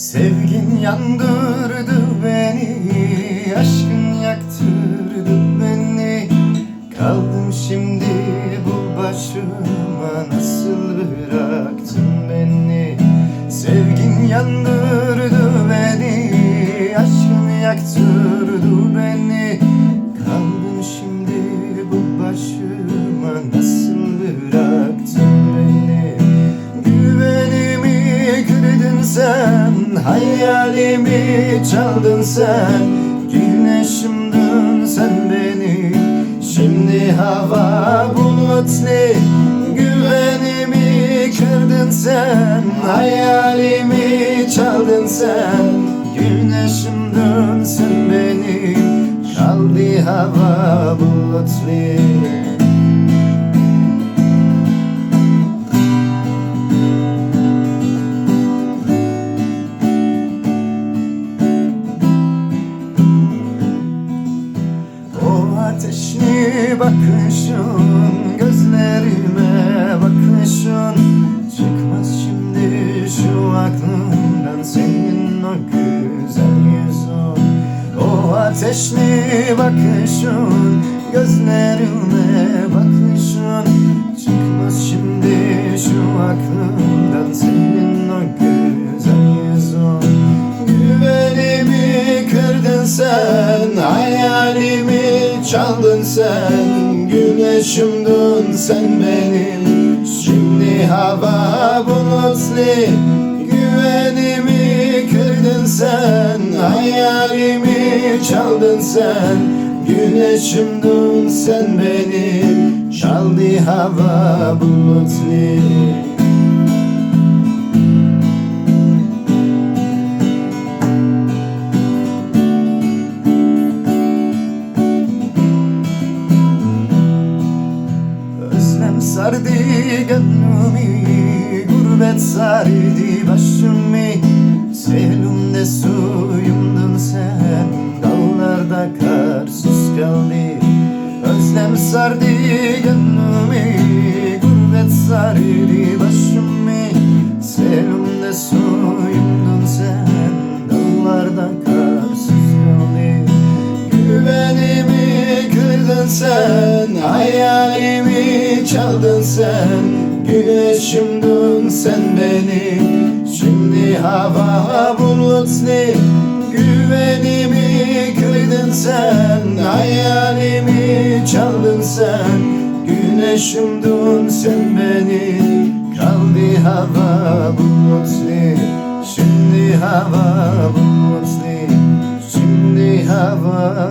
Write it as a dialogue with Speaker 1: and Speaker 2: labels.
Speaker 1: Sevgin yandırdı beni Aşkın yaktırdı beni. Kaldım şimdi bu başıma Nasıl bıraktın beni? Sevgin yandırdı beni Aşkın yaktırdı sen Hayalimi çaldın sen. Güneşimdin sen benim Şimdi hava bulutlu Güvenimi kırdın sen. Hayalimi çaldın sen. Güneşimdin sen benim Kaldı hava bulutlu bakışın Gözlerime bakışın. Çıkmaz şimdi şu aklımdan Senin o güzel yüzün. O ateşli bakışın Gözlerime bakışın. Çıkmaz şimdi şu aklımdan çaldın sen Güneşimdin sen benim. Şimdi hava bulutlu Güvenimi kırdın sen Hayalimi çaldın sen. Güneşimdin sen benim Çaldı hava bulutlu sardı gönlümü Gurbet sardı başımı. Selimde suyumdun sen Dağlarda karsız kaldı. Özlem sardı gönlümü Gurbet sardı başımı. Selimde suyumdun sen Dağlarda karsız kaldı. Güvenimi kırdın sen Hayalimi çaldın sen Güneşimdin sen benim Şimdi hava bulutlu Güvenimi kırdın sen Hayalimi çaldın sen. Güneşimdin sen benim Kaldı hava bulutlu Şimdi hava bulutlu Şimdi hava